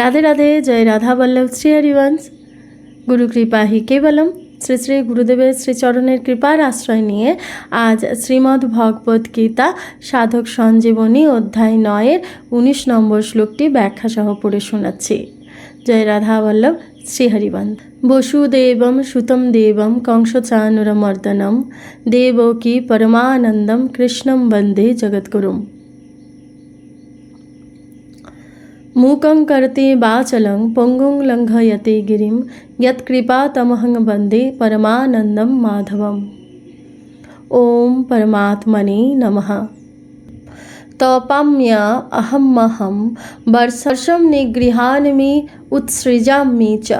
রাধে রাধে, জয় রাধা বল্লভ, শ্রী হরিবংশ গুরু কৃপা হি কেবলম। শ্রী শ্রী গুরুদেবের শ্রীচরণের কৃপার আশ্রয় নিয়ে আজ শ্রীমদ্ ভগবদ গীতা সাধক সঞ্জীবনী অধ্যায় নয়ের উনিশ নম্বর শ্লোকটি ব্যাখ্যা সহ পড়ে শোনাচ্ছি। জয় রাধা বল্লভ শ্রীহরিবন্ত বসুদেবম সুতম দেবম কংসচানুরমর্দনম। দেবকী পরমানন্দম কৃষ্ণম বন্দে জগদ্গুরুম मूकं कर्ते वाचालं पङ्गुं लङ्घयते गिरिं यत्कृपातमहं वंदे परमानन्दं माधवम्। ॐ परमात्मने नमः। तौपाम्य अहमहं वर्षर्षं निगृहान् मे उत्सृजामि च।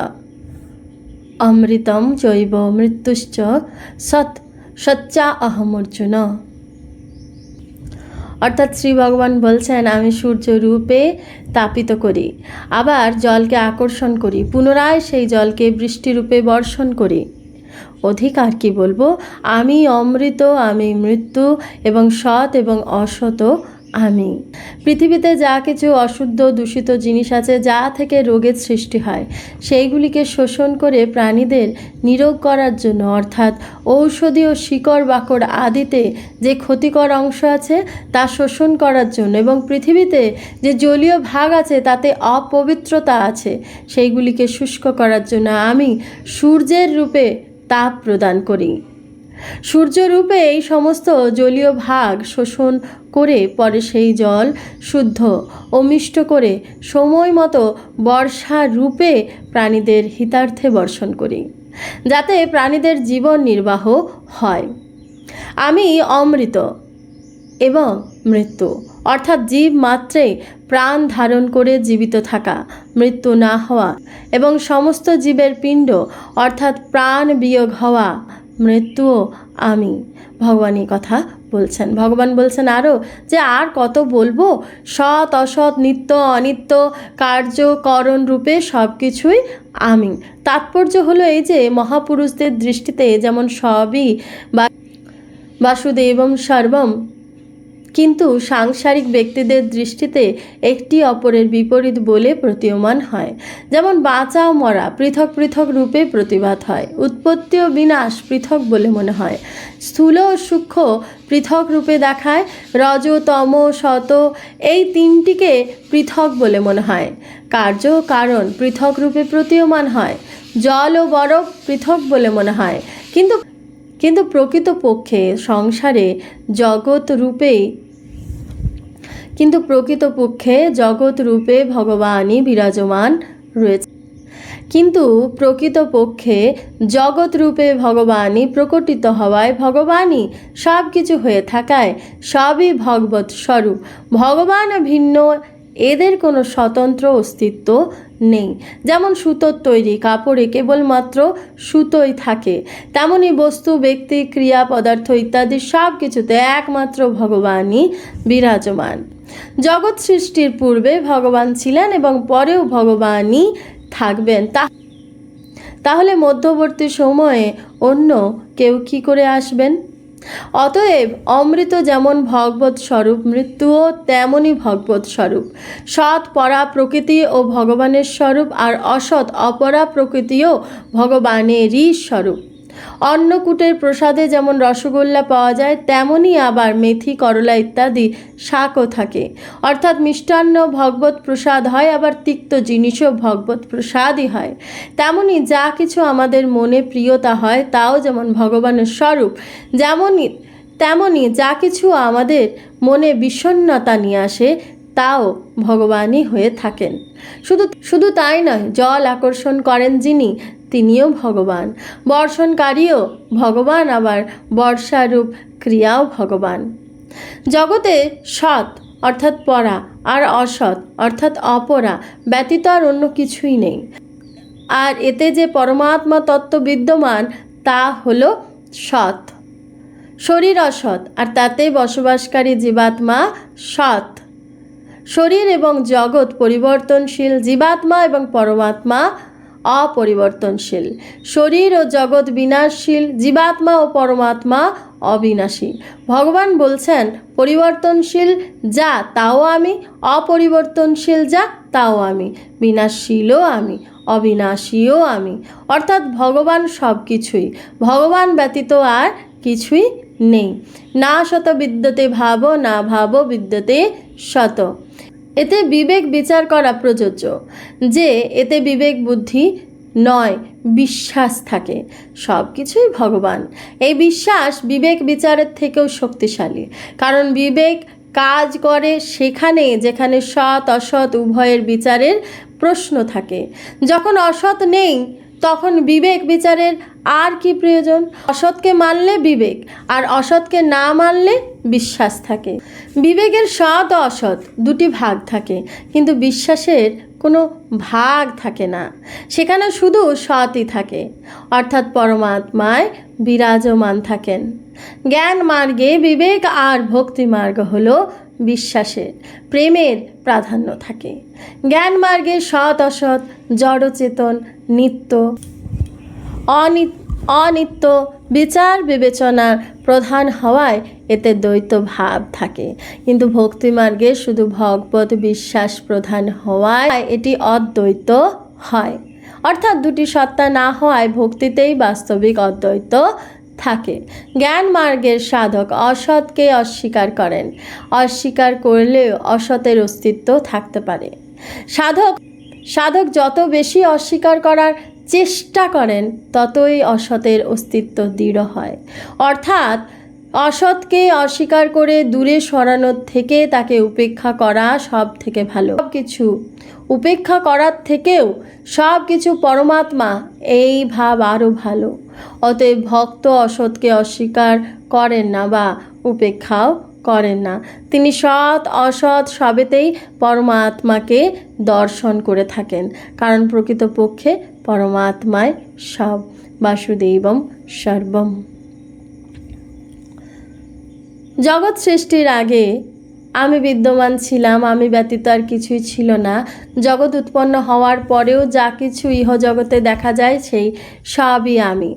अमृतं चैव मृत्युश्च सत्, सच्चा अहमर्जुन। অর্থাৎ শ্রী ভগবান বলছেন, আমি সূর্য রূপে তাপিত করি, আবার জলকে আকর্ষণ করি, পুনরায় সেই জলকে বৃষ্টিরূপে বর্ষণ করি। অধিকার কি বলব? আমি অমৃত, আমি মৃত্যু এবং সৎ এবং অসৎ আমি পৃথিবীতে যা কিছু অশুদ্ধ, দূষিত জিনিস আছে, যা থেকে রোগের সৃষ্টি হয়, সেইগুলিকে শোষণ করে প্রাণীদের নিরোগ করার জন্য, অর্থাৎ ঔষধি ও শিকড় বাকড় আদিতে যে ক্ষতিকর অংশ আছে, তা শোষণ করার জন্য এবং পৃথিবীতে যে জলীয় ভাগ আছে, তাতে অপবিত্রতা আছে, সেইগুলিকে শুষ্ক করার জন্য আমি সূর্যের রূপে তাপ প্রদান করি। সূর্যরূপে এই সমস্ত জলীয় ভাগ শোষণ করে পরে সেই জল শুদ্ধ ও মিষ্ট করে সময় মতো বর্ষা রূপে প্রাণীদের হিতার্থে বর্ষণ করি, যাতে প্রাণীদের জীবন নির্বাহ হয়। আমি অমৃত এবং মৃত্যু, অর্থাৎ জীব মাত্রেই প্রাণ ধারণ করে জীবিত থাকা, মৃত্যু না হওয়া এবং সমস্ত জীবের পিণ্ড, অর্থাৎ প্রাণ বিয়োগ হওয়া মৃত্যুও আমি। ভগবান এই কথা বলছেন। ভগবান বলছেন আরও যে আর কত বলব? সৎ, অসৎ, নিত্য, অনিত্য কার্যকরণ রূপে সব কিছুই আমি। তাৎপর্য হলো এই যে মহাপুরুষদের দৃষ্টিতে যেমন সবই বা বাসুদেবম সর্বম কিন্তু সাংসারিক ব্যক্তিদের দৃষ্টিতে একটি অপরের বিপরীত বলে প্রতীয়মান হয়। যেমন বাঁচা ও মরা পৃথক পৃথক রূপে প্রতিবাদ হয়, উৎপত্তি ও বিনাশ পৃথক বলে মনে হয়। স্থূল ও সূক্ষ্ম পৃথক রূপে দেখায় রজ, তম, শত এই তিনটিকে পৃথক বলে মনে হয়। কার্য ও কারণ পৃথক রূপে প্রতীয়মান হয়, জল ও বরফ পৃথক বলে মনে হয়। কিন্তু কিন্তু প্রকৃতপক্ষে সংসারে জগৎ রূপেই কিন্তু প্রকৃতপক্ষে জগৎ রূপে ভগবানই বিরাজমান রয়েছে। কিন্তু প্রকৃতপক্ষে জগৎ রূপে ভগবানই প্রকটিত হওয়ায় ভগবানই সব কিছু হয়ে থাকায় সবই ভগবত স্বরূপ। ভগবান ভিন্ন, এদের কোনো স্বতন্ত্র অস্তিত্ব নেই। যেমন সুতোর তৈরি কাপড়ে কেবলমাত্র সুতোই থাকে তেমনই বস্তু, ব্যক্তি, ক্রিয়া, পদার্থ ইত্যাদি সব কিছুতে একমাত্র ভগবানই বিরাজমান। জগৎ সৃষ্টির পূর্বে ভগবান ছিলেন এবং পরেও ভগবানই থাকবেন। তা তাহলে মধ্যবর্তী সময়ে অন্য কেউ কি করে আসবেন? অতএব অমৃত যেমন ভগবত স্বরূপ মৃত্যুও তেমনই ভগবত স্বরূপ। সৎ পরা প্রকৃতি ও ভগবানের স্বরূপ আর অসৎ অপরা প্রকৃতিও ভগবানেরই স্বরূপ। অন্নকূটের প্রসাদে যেমন রসগোল্লা পাওয়া যায় তেমনই আবার মেথি, করলা ইত্যাদি শাকও থাকে। অর্থাৎ মিষ্টান্ন ভগবত প্রসাদ হয়, আবার তিক্ত জিনিসও ভগবত প্রসাদই হয়। তেমনই যা কিছু আমাদের মনে প্রিয়তা হয়, তাও যেমন ভগবানের স্বরূপ যেমনই তেমনই যা কিছু আমাদের মনে বিষণ্ণতা নিয়ে আসে তাও ভগবানই হয়ে থাকেন। শুধু শুধু তাই নয়, জল আকর্ষণ করেন যিনি, তিনিও ভগবান। বর্ষণকারীও ভগবান, আবার বর্ষারূপ ক্রিয়াও ভগবান। জগতে সৎ, অর্থাৎ পরা, আর অসৎ, অর্থাৎ অপরা ব্যতীত আর অন্য কিছুই নেই। আর এতে যে পরমাত্মা তত্ত্ব বিদ্যমান, তা হল সৎ। শরীর অসৎ, আর তাতে বসবাসকারী জীবাত্মা সৎ। শরীর এবং জগৎ পরিবর্তনশীল, জীবাত্মা এবং পরমাত্মা অপরিবর্তনশীল। শরীর ও জগৎ বিনাশশীল, জীবাত্মা ও পরমাত্মা অবিনাশী। ভগবান বলছেন, পরিবর্তনশীল যা, তাও আমি, অপরিবর্তনশীল যা, তাও আমি, বিনাশশীলও আমি, অবিনাশীও আমি। অর্থাৎ ভগবান সব কিছুই ভগবান ব্যতীত আর কিছুই নেই। না শত বিদ্যতে ভাব, না ভাব বিদ্যতে শত। এতে বিবেক বিচার করা প্রযোজ্য। যে, এতে বিবেক বুদ্ধি নয়, বিশ্বাস থাকে। সব কিছুই ভগবান। এই বিশ্বাস বিবেক বিচারের থেকেও শক্তিশালী। কারণ বিবেক কাজ করে সেখানে যেখানে সৎ, অসৎ উভয়ের বিচারের প্রশ্ন থাকে। যখন অসৎ নেই তখন বিবেক বিচারের আর কি প্রয়োজন? অসৎকে মানলে বিবেক, আর অসৎকে না মানলে বিশ্বাস থাকে। বিবেকের সৎ অসৎ দুটি ভাগ থাকে, কিন্তু বিশ্বাসের কোনো ভাগ থাকে না। সেখানে শুধু সৎই থাকে, অর্থাৎ পরমাত্মায় বিরাজমান থাকেন। জ্ঞান মার্গে বিবেক আর ভক্তি মার্গ হল বিশ্বাসের, প্রেমের প্রাধান্য থাকে। জ্ঞান মার্গে সৎ, অসৎ, জড়চেতন, নিত্য অনিত অনিত্য বিচার বিবেচনার প্রধান হওয়ায় এতে দ্বৈত ভাব থাকে। কিন্তু ভক্তিমার্গে শুধু ভগবত বিশ্বাস প্রধান হওয়ায় এটি অদ্বৈত হয়। অর্থাৎ দুটি সত্তা না হওয়ায় ভক্তিতেই বাস্তবিক অদ্বৈত থাকে। জ্ঞান মার্গের সাধক অসৎকে অস্বীকার করেন। অস্বীকার করলেও অসতের অস্তিত্ব থাকতে পারে। সাধক সাধক যত বেশি অস্বীকার করার চেষ্টা করেন, ততই অসতের অস্তিত্ব দৃঢ় হয়। অর্থাৎ, অসৎকে অস্বীকার করে দূরে সরানোর থেকে তাকে উপেক্ষা করা সব থেকে ভালো। সব কিছু উপেক্ষা করার থেকেও সব কিছু পরমাত্মা, এই ভাব আরও ভালো। অতএব ভক্ত অসৎকে অস্বীকার করেন না বা উপেক্ষাও করেন না। তিনি সৎ, অসৎ সবেতেই পরমাত্মাকে দর্শন করে থাকেন, কারণ প্রকৃতপক্ষে পরমাত্মায় সব, বাসুদেবম সর্বম। জগৎ সৃষ্টির আগে আমি বিদ্যমান ছিলাম, আমি ব্যতীত আর কিছুই ছিল না। জগৎ উৎপন্ন হওয়ার পরেও যা কিছু ইহ জগতে দেখা যায়, সেই সবই আমি।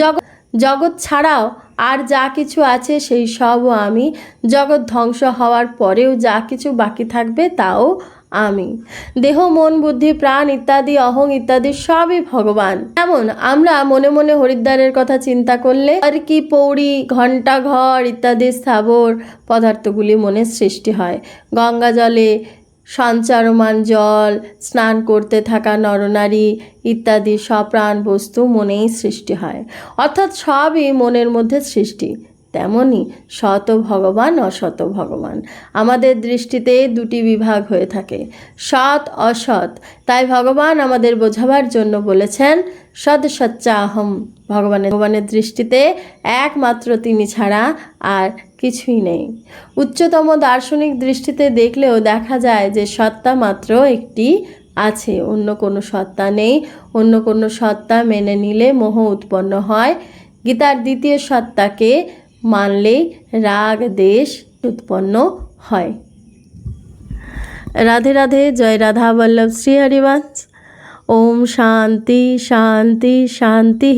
জগৎ জগৎ ছাড়াও আর যা কিছু আছে সেই সবও আমি। জগৎ ধ্বংস হওয়ার পরেও যা কিছু বাকি থাকবে তাও আমি। দেহ, মন, বুদ্ধি, প্রাণ ইত্যাদি, অহং ইত্যাদি সবই ভগবান। এমন আমরা মনে মনে হরিদ্বারের কথা চিন্তা করলে আর কি পৌড়ি, ঘণ্টা ঘর ইত্যাদি স্থাবর পদার্থগুলি মনে সৃষ্টি হয়। গঙ্গা জলে সঞ্চারমান জল, স্নান করতে থাকা নরনারী ইত্যাদি সব প্রাণ বস্তু মনেই সৃষ্টি হয়। অর্থাৎ সবই মনের মধ্যে সৃষ্টি। তেমনি শত ভগবান অসত ভগবান। আমাদের দৃষ্টিতে দুটি বিভাগ হয়ে থাকে, সৎ, অসৎ। তাই ভগবান আমাদের বোঝাবার জন্য বলেছেন সদ সচ্চাহম। ভগবানের ভগবানের দৃষ্টিতে একমাত্র তিনি ছাড়া আর কিছুই নেই। উচ্চতম দার্শনিক দৃষ্টিতে দেখলেও দেখা যায় যে সত্তা মাত্র একটি আছে, অন্য কোনো সত্তা নেই। অন্য কোনো সত্তা মেনে নিলে মোহ উৎপন্ন হয়। গীতার দ্বিতীয় সত্তাকে মানলেই রাগ, দেশ উৎপন্ন হয়। রাধে রাধে, জয় রাধা বল্লভ শ্রী হরিবাস ওম শান্তি শান্তি শান্তি।